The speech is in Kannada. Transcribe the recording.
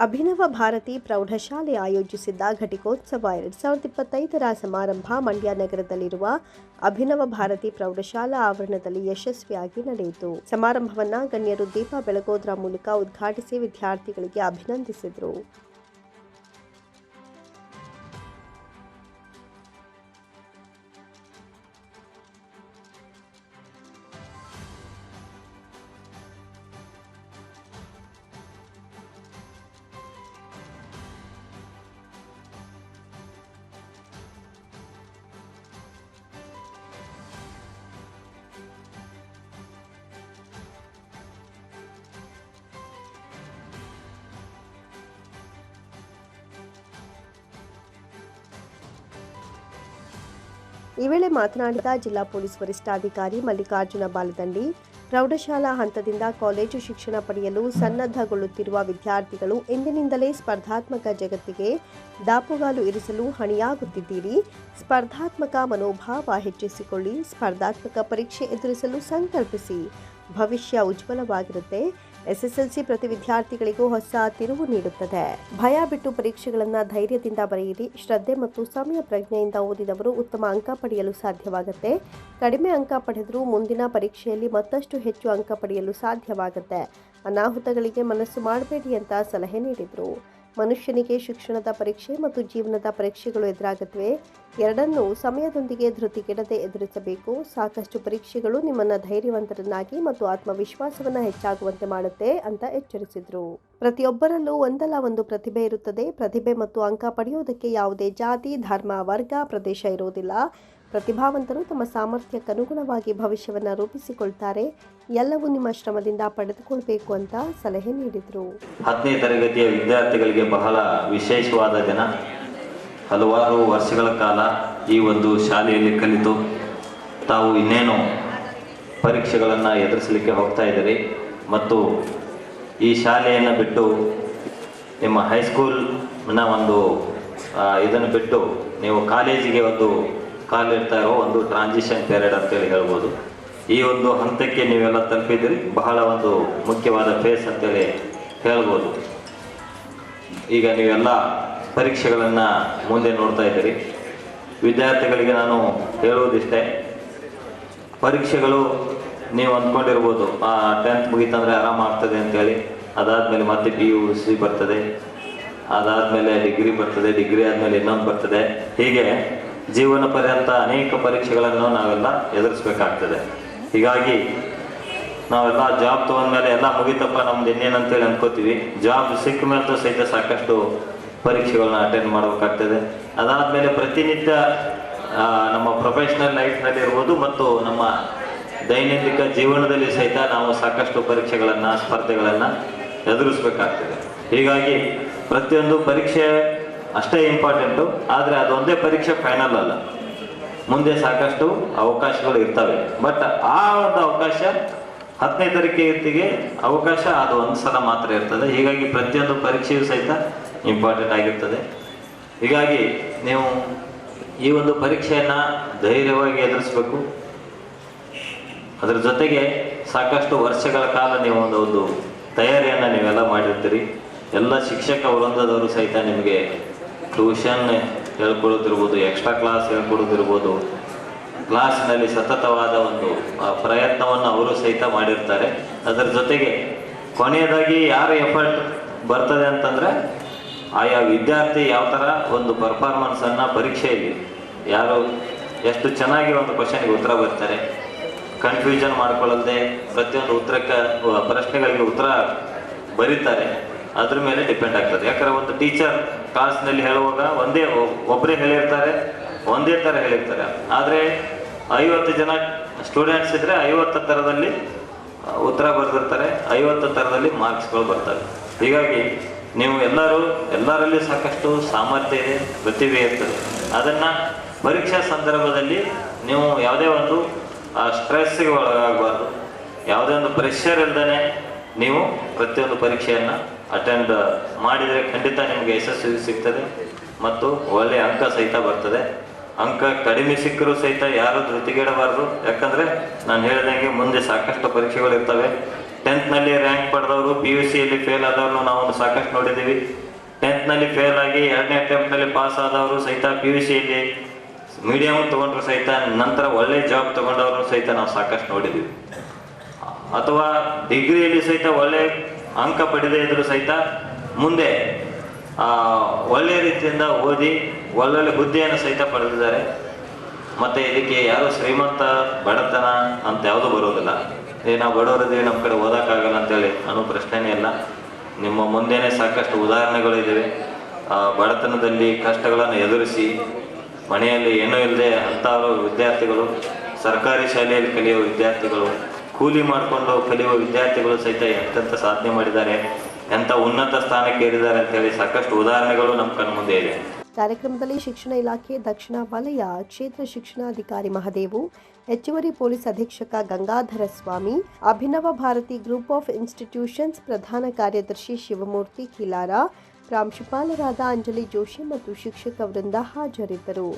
ಅಭಿನವ ಭಾರತಿ ಪ್ರೌಢಶಾಲೆ ಆಯೋಜಿಸಿದ್ದ ಘಟಿಕೋತ್ಸವ ಎರಡ್ ಸಾವಿರದ ಇಪ್ಪತ್ತೈದರ ಸಮಾರಂಭ ಮಂಡ್ಯ ನಗರದಲ್ಲಿರುವ ಅಭಿನವ ಭಾರತಿ ಪ್ರೌಢಶಾಲಾ ಆವರಣದಲ್ಲಿ ಯಶಸ್ವಿಯಾಗಿ ನಡೆಯಿತು. ಸಮಾರಂಭವನ್ನ ಗಣ್ಯರು ದೀಪ ಬೆಳಗೋದ್ರ ಮೂಲಕ ಉದ್ಘಾಟಿಸಿ ವಿದ್ಯಾರ್ಥಿಗಳಿಗೆ ಅಭಿನಂದಿಸಿದರು. ಈ ವೇಳೆ ಮಾತನಾಡಿದ ಜಿಲ್ಲಾ ಪೊಲೀಸ್ ವರಿಷ್ಠಾಧಿಕಾರಿ ಮಲ್ಲಿಕಾರ್ಜುನ ಬಾಲದಂಡಿ, ಪ್ರೌಢಶಾಲಾ ಹಂತದಿಂದ ಕಾಲೇಜು ಶಿಕ್ಷಣ ಪಡೆಯಲು ಸನ್ನದ್ಧಗೊಳ್ಳುತ್ತಿರುವ ವಿದ್ಯಾರ್ಥಿಗಳು ಎಂದಿನಿಂದಲೇ ಸ್ಪರ್ಧಾತ್ಮಕ ಜಗತ್ತಿಗೆ ದಾಪುಗಾಲು ಇರಿಸಲು ಹಣಿಯಾಗುತ್ತಿದ್ದೀರಿ. ಸ್ಪರ್ಧಾತ್ಮಕ ಮನೋಭಾವ ಹೆಚ್ಚಿಸಿಕೊಳ್ಳಿ, ಸ್ಪರ್ಧಾತ್ಮಕ ಪರೀಕ್ಷೆ ಎದುರಿಸಲು ಸಂಕಲ್ಪಿಸಿ. ಭವಿಷ್ಯ ಉಜ್ವಲವಾಗಿರುತ್ತೆ. ಎಸ್ಎಸ್ಎಲ್ಸಿ ಪ್ರತಿ ವಿದ್ಯಾರ್ಥಿಗಳಿಗೂ ಹೊಸ ತಿರುವು ನೀಡುತ್ತದೆ. ಭಯ ಬಿಟ್ಟು ಪರೀಕ್ಷೆಗಳನ್ನು ಧೈರ್ಯದಿಂದ ಬರೆಯಿರಿ. ಶ್ರದ್ಧೆ ಮತ್ತು ಸಮಯ ಪ್ರಜ್ಞೆಯಿಂದ ಓದಿದವರು ಉತ್ತಮ ಅಂಕ ಪಡೆಯಲು ಸಾಧ್ಯವಾಗುತ್ತೆ. ಕಡಿಮೆ ಅಂಕ ಪಡೆದರೂ ಮುಂದಿನ ಪರೀಕ್ಷೆಯಲ್ಲಿ ಮತ್ತಷ್ಟು ಹೆಚ್ಚು ಅಂಕ ಪಡೆಯಲು ಸಾಧ್ಯವಾಗುತ್ತೆ. ಅನಾಹುತಗಳಿಗೆ ಮನಸ್ಸು ಮಾಡಬೇಡಿ ಅಂತ ಸಲಹೆ ನೀಡಿದರು. ಮನುಷ್ಯನಿಗೆ ಶಿಕ್ಷಣದ ಪರೀಕ್ಷೆ ಮತ್ತು ಜೀವನದ ಪರೀಕ್ಷೆಗಳು ಎದುರಾಗುತ್ತವೆ ಎರಡನ್ನೂ ಸಮಯದೊಂದಿಗೆ ಧೃತಿಗೆಡದೆ ಎದುರಿಸಬೇಕು. ಸಾಕಷ್ಟು ಪರೀಕ್ಷೆಗಳು ನಿಮ್ಮನ್ನು ಧೈರ್ಯವಂತರನ್ನಾಗಿ ಮತ್ತು ಆತ್ಮವಿಶ್ವಾಸವನ್ನು ಹೆಚ್ಚಾಗುವಂತೆ ಮಾಡುತ್ತೆ ಅಂತ ಎಚ್ಚರಿಸಿದರು. ಪ್ರತಿಯೊಬ್ಬರಲ್ಲೂ ಒಂದಲ್ಲ ಒಂದು ಪ್ರತಿಭೆ ಇರುತ್ತದೆ. ಪ್ರತಿಭೆ ಮತ್ತು ಅಂಕ ಪಡೆಯುವುದಕ್ಕೆ ಯಾವುದೇ ಜಾತಿ, ಧರ್ಮ, ವರ್ಗ, ಪ್ರದೇಶ ಇರುವುದಿಲ್ಲ. ಪ್ರತಿಭಾವಂತರು ತಮ್ಮ ಸಾಮರ್ಥ್ಯಕ್ಕನುಗುಣವಾಗಿ ಭವಿಷ್ಯವನ್ನು ರೂಪಿಸಿಕೊಳ್ತಾರೆ. ಎಲ್ಲವೂ ನಿಮ್ಮ ಶ್ರಮದಿಂದ ಪಡೆದುಕೊಳ್ಬೇಕು ಅಂತ ಸಲಹೆ ನೀಡಿದರು. ಹತ್ತನೇ ತರಗತಿಯ ವಿದ್ಯಾರ್ಥಿಗಳಿಗೆ ಬಹಳ ವಿಶೇಷವಾದ ದಿನ. ಹಲವಾರು ವರ್ಷಗಳ ಕಾಲ ಈ ಒಂದು ಶಾಲೆಯಲ್ಲಿ ಕಲಿತು ತಾವು ಇನ್ನೇನು ಪರೀಕ್ಷೆಗಳನ್ನು ಎದುರಿಸಲಿಕ್ಕೆ ಹೋಗ್ತಾ ಇದ್ದೀರಿ. ಮತ್ತು ಈ ಶಾಲೆಯನ್ನು ಬಿಟ್ಟು ನಿಮ್ಮ ಹೈಸ್ಕೂಲ್ನ ಒಂದು ಇದನ್ನು ಬಿಟ್ಟು ನೀವು ಕಾಲೇಜಿಗೆ ಒಂದು ಕಾಲಿಡ್ತಾ ಇರೋ ಒಂದು ಟ್ರಾನ್ಸಿಷನ್ ಪೀರಿಯಡ್ ಅಂತೇಳಿ ಹೇಳ್ಬೋದು. ಈ ಒಂದು ಹಂತಕ್ಕೆ ನೀವೆಲ್ಲ ತಲುಪಿದಿರಿ ಬಹಳ ಒಂದು ಮುಖ್ಯವಾದ ಫೇಸ್ ಅಂತೇಳಿ ಹೇಳ್ಬೋದು. ಈಗ ನೀವೆಲ್ಲ ಪರೀಕ್ಷೆಗಳನ್ನು ಮುಂದೆ ನೋಡ್ತಾ ಇದ್ದೀರಿ. ವಿದ್ಯಾರ್ಥಿಗಳಿಗೆ ನಾನು ಹೇಳುವುದಿಷ್ಟೇ, ಪರೀಕ್ಷೆಗಳು ನೀವು ಅಂದ್ಕೊಂಡಿರ್ಬೋದು, ಆ ಟೆಂತ್ ಮುಗೀತಂದರೆ ಆರಾಮಾಗ್ತದೆ ಅಂತೇಳಿ. ಅದಾದಮೇಲೆ ಮತ್ತೆ ಪಿ ಯು ಸಿ ಬರ್ತದೆ. ಅದಾದಮೇಲೆ ಡಿಗ್ರಿ ಬರ್ತದೆ ಡಿಗ್ರಿ ಆದಮೇಲೆ ಇನ್ನೊಂದು ಬರ್ತದೆ. ಹೀಗೆ ಜೀವನ ಪರ್ಯಂತ ಅನೇಕ ಪರೀಕ್ಷೆಗಳನ್ನು ನಾವೆಲ್ಲ ಎದುರಿಸ್ಬೇಕಾಗ್ತದೆ. ಹೀಗಾಗಿ ನಾವೆಲ್ಲ ಜಾಬ್ ತೊಗೊಂಡ್ಮೇಲೆ ಎಲ್ಲ ಮುಗಿತಪ್ಪ, ನಮ್ದು ಇನ್ನೇನಂತೇಳಿ ಅನ್ಕೋತೀವಿ. ಜಾಬ್ ಸಿಕ್ಕ ಮೇಲೆ ಸಹಿತ ಸಾಕಷ್ಟು ಪರೀಕ್ಷೆಗಳನ್ನ ಅಟೆಂಡ್ ಮಾಡಬೇಕಾಗ್ತದೆ. ಅದಾದಮೇಲೆ ಪ್ರತಿನಿತ್ಯ ನಮ್ಮ ಪ್ರೊಫೆಷ್ನಲ್ ಲೈಫ್ನಲ್ಲಿ ಇರ್ಬೋದು ಮತ್ತು ನಮ್ಮ ದೈನಂದಿಕ ಜೀವನದಲ್ಲಿ ಸಹಿತ ನಾವು ಸಾಕಷ್ಟು ಪರೀಕ್ಷೆಗಳನ್ನು, ಸ್ಪರ್ಧೆಗಳನ್ನು ಎದುರಿಸ್ಬೇಕಾಗ್ತದೆ. ಹೀಗಾಗಿ ಪ್ರತಿಯೊಂದು ಪರೀಕ್ಷೆ ಅಷ್ಟೇ ಇಂಪಾರ್ಟೆಂಟು ಆದರೆ ಅದೊಂದೇ ಪರೀಕ್ಷೆ ಫೈನಲ್ ಅಲ್ಲ. ಮುಂದೆ ಸಾಕಷ್ಟು ಅವಕಾಶಗಳು ಇರ್ತವೆ. ಬಟ್ ಆ ಒಂದು ಅವಕಾಶ ಹತ್ತನೇ ತರಗತಿಗೆ ಅವಕಾಶ ಅದು ಒಂದು ಸಲ ಮಾತ್ರ ಇರ್ತದೆ. ಹೀಗಾಗಿ ಪ್ರತಿಯೊಂದು ಪರೀಕ್ಷೆಯೂ ಸಹಿತ ಇಂಪಾರ್ಟೆಂಟ್ ಆಗಿರ್ತದೆ. ಹೀಗಾಗಿ ನೀವು ಈ ಒಂದು ಪರೀಕ್ಷೆಯನ್ನು ಧೈರ್ಯವಾಗಿ ಎದುರಿಸಬೇಕು. ಅದರ ಜೊತೆಗೆ ಸಾಕಷ್ಟು ವರ್ಷಗಳ ಕಾಲ ನೀವು ಒಂದು ಒಂದು ತಯಾರಿಯನ್ನು ನೀವೆಲ್ಲ ಮಾಡಿರ್ತೀರಿ. ಎಲ್ಲ ಶಿಕ್ಷಕ ವೃಂದದವರು ಸಹಿತ ನಿಮಗೆ ಟ್ಯೂಷನ್ ಹೇಳ್ಕೊಡೋದಿರ್ಬೋದು ಎಕ್ಸ್ಟ್ರಾ ಕ್ಲಾಸ್ ಹೇಳ್ಕೊಡೋದಿರ್ಬೋದು ಕ್ಲಾಸ್ನಲ್ಲಿ ಸತತವಾದ ಒಂದು ಪ್ರಯತ್ನವನ್ನು ಅವರು ಸಹಿತ ಮಾಡಿರ್ತಾರೆ. ಅದರ ಜೊತೆಗೆ ಕೊನೆಯದಾಗಿ ಯಾರು ಎಫರ್ಟ್ ಬರ್ತದೆ ಅಂತಂದರೆ ಆಯಾ ವಿದ್ಯಾರ್ಥಿ ಯಾವ ಥರ ಒಂದು ಪರ್ಫಾರ್ಮೆನ್ಸನ್ನು ಪರೀಕ್ಷೆಯಲ್ಲಿ ಯಾರು ಎಷ್ಟು ಚೆನ್ನಾಗಿ ಒಂದು ಕ್ವಶನ್ಗೆ ಉತ್ತರ ಬರ್ತಾರೆ ಕನ್ಫ್ಯೂಷನ್ ಮಾಡ್ಕೊಳ್ಳದೆ ಪ್ರತಿಯೊಂದು ಉತ್ತರಕ್ಕೆ ಪ್ರಶ್ನೆಗಳಿಗೆ ಉತ್ತರ ಬರೀತಾರೆ, ಅದ್ರ ಮೇಲೆ ಡಿಪೆಂಡ್ ಆಗ್ತದೆ. ಯಾಕಂದರೆ ಒಂದು ಟೀಚರ್ ಕ್ಲಾಸ್ನಲ್ಲಿ ಹೇಳುವಾಗ ಒಂದೇ ಒಬ್ಬರೇ ಹೇಳಿರ್ತಾರೆ, ಒಂದೇ ಥರ ಹೇಳಿರ್ತಾರೆ. ಆದರೆ ಐವತ್ತು ಜನ ಸ್ಟೂಡೆಂಟ್ಸ್ ಇದ್ದರೆ ಐವತ್ತು ಥರದಲ್ಲಿ ಉತ್ತರ ಬರೆದಿರ್ತಾರೆ, ಐವತ್ತು ಥರದಲ್ಲಿ ಮಾರ್ಕ್ಸ್ಗಳು ಬರ್ತವೆ. ಹೀಗಾಗಿ ನೀವು ಎಲ್ಲರೂ, ಎಲ್ಲರಲ್ಲಿ ಸಾಕಷ್ಟು ಸಾಮರ್ಥ್ಯ ಇದೆ, ಪ್ರತಿಭೆ ಇರ್ತದೆ. ಅದನ್ನು ಪರೀಕ್ಷಾ ಸಂದರ್ಭದಲ್ಲಿ ನೀವು ಯಾವುದೇ ಒಂದು ಸ್ಟ್ರೆಸ್ಸಿಗೆ ಒಳಗಾಗಬಾರ್ದು. ಯಾವುದೇ ಒಂದು ಪ್ರೆಷರ್ ಇಲ್ದೇ ನೀವು ಪ್ರತಿಯೊಂದು ಪರೀಕ್ಷೆಯನ್ನು ಅಟೆಂಡ್ ಮಾಡಿದರೆ ಖಂಡಿತ ನಿಮಗೆ ಯಶಸ್ಸು ಸಿಗ್ತದೆ ಮತ್ತು ಒಳ್ಳೆಯ ಅಂಕ ಸಹಿತ ಬರ್ತದೆ. ಅಂಕ ಕಡಿಮೆ ಸಿಕ್ಕರೂ ಸಹಿತ ಯಾರು ಧೃತಿಗೇಡಬಾರದು. ಯಾಕಂದರೆ ನಾನು ಹೇಳಿದಂಗೆ ಮುಂದೆ ಸಾಕಷ್ಟು ಪರೀಕ್ಷೆಗಳು ಇರ್ತವೆ. ಟೆಂತ್ನಲ್ಲಿ ರ್ಯಾಂಕ್ ಪಡೆದವರು ಪಿ ಯು ಸಿಯಲ್ಲಿ ಫೇಲ್ ಆದವ್ರನ್ನು ನಾವು ಸಾಕಷ್ಟು ನೋಡಿದ್ದೀವಿ. ಟೆಂತ್ನಲ್ಲಿ ಫೇಲ್ ಆಗಿ ಎರಡನೇ ಅಟೆಂಪ್ಟ್ನಲ್ಲಿ ಪಾಸ್ ಆದವರು ಸಹಿತ ಪಿ ಯು ಸಿಯಲ್ಲಿ ಮೀಡಿಯಮ್ ತೊಗೊಂಡ್ರು ಸಹಿತ, ನಂತರ ಒಳ್ಳೆ ಜಾಬ್ ತೊಗೊಂಡವರು ಸಹಿತ ನಾವು ಸಾಕಷ್ಟು ನೋಡಿದ್ದೀವಿ. ಅಥವಾ ಡಿಗ್ರಿಯಲ್ಲಿ ಸಹಿತ ಒಳ್ಳೆ ಅಂಕ ಪಡೆದೇ ಇದ್ರು ಸಹಿತ ಮುಂದೆ ಆ, ಒಳ್ಳೆ ರೀತಿಯಿಂದ ಓದಿ ಒಳ್ಳೊಳ್ಳೆ ಹುದ್ದೆಯನ್ನು ಸಹಿತ ಪಡೆದಿದ್ದಾರೆ. ಮತ್ತೆ ಇದಕ್ಕೆ ಯಾರು ಶ್ರೀಮಂತ ಬಡತನ ಅಂತ ಯಾವುದು ಬರೋದಿಲ್ಲ ಏ ನಾವು ಬಡವರಿದ್ದೀವಿ ನಮ್ಮ ಕಡೆ ಓದೋಕ್ಕಾಗಲ್ಲ ಅಂತೇಳಿ ಅನ್ನೋ ಪ್ರಶ್ನೆನೇ ಇಲ್ಲ. ನಿಮ್ಮ ಮುಂದೆನೇ ಸಾಕಷ್ಟು ಉದಾಹರಣೆಗಳಿದ್ದಾವೆ ಬಡತನದಲ್ಲಿ ಕಷ್ಟಗಳನ್ನು ಎದುರಿಸಿ ಮನೆಯಲ್ಲಿ ಏನೂ ಇಲ್ಲದೆ ಅಂಥವರು ವಿದ್ಯಾರ್ಥಿಗಳು ಸರ್ಕಾರಿ ಶಾಲೆಯಲ್ಲಿ ಕಲಿಯುವ ವಿದ್ಯಾರ್ಥಿಗಳು ಕೂಲಿ ಮಾಡಿಕೊಂಡು ಕಲಿಯುವ ವಿದ್ಯಾರ್ಥಿಗಳು ಸಹಿತ ಎಂತೆಂಥ ಸಾಧನೆ ಮಾಡಿದ್ದಾರೆ, ಎಂಥ ಉನ್ನತ ಸ್ಥಾನಕ್ಕೆ ಏರಿದ್ದಾರೆ ಅಂತೇಳಿ ಸಾಕಷ್ಟು ಉದಾಹರಣೆಗಳು ನಮ್ಮ ಕಣ್ಣ ಮುಂದೆ ಇದೆ. ಕಾರ್ಯಕ್ರಮದಲ್ಲಿ ಶಿಕ್ಷಣ ಇಲಾಖೆ ದಕ್ಷಿಣ ವಲಯ ಕ್ಷೇತ್ರ ಶಿಕ್ಷಣಾಧಿಕಾರಿ ಮಹದೇವು, ಹೆಚ್ಚುವರಿ ಪೊಲೀಸ್ ಅಧೀಕ್ಷಕ Gangadhara Swamy, Abhinava Bharati group of institutions ಪ್ರಧಾನ ಕಾರ್ಯದರ್ಶಿ ಶಿವಮೂರ್ತಿ ಕಿಲಾರ, ಪ್ರಾಂಶುಪಾಲರಾದ ಅಂಜಲಿ ಜೋಶಿ ಮತ್ತು ಶಿಕ್ಷಕ ವೃಂದ ಹಾಜರಿದ್ದರು.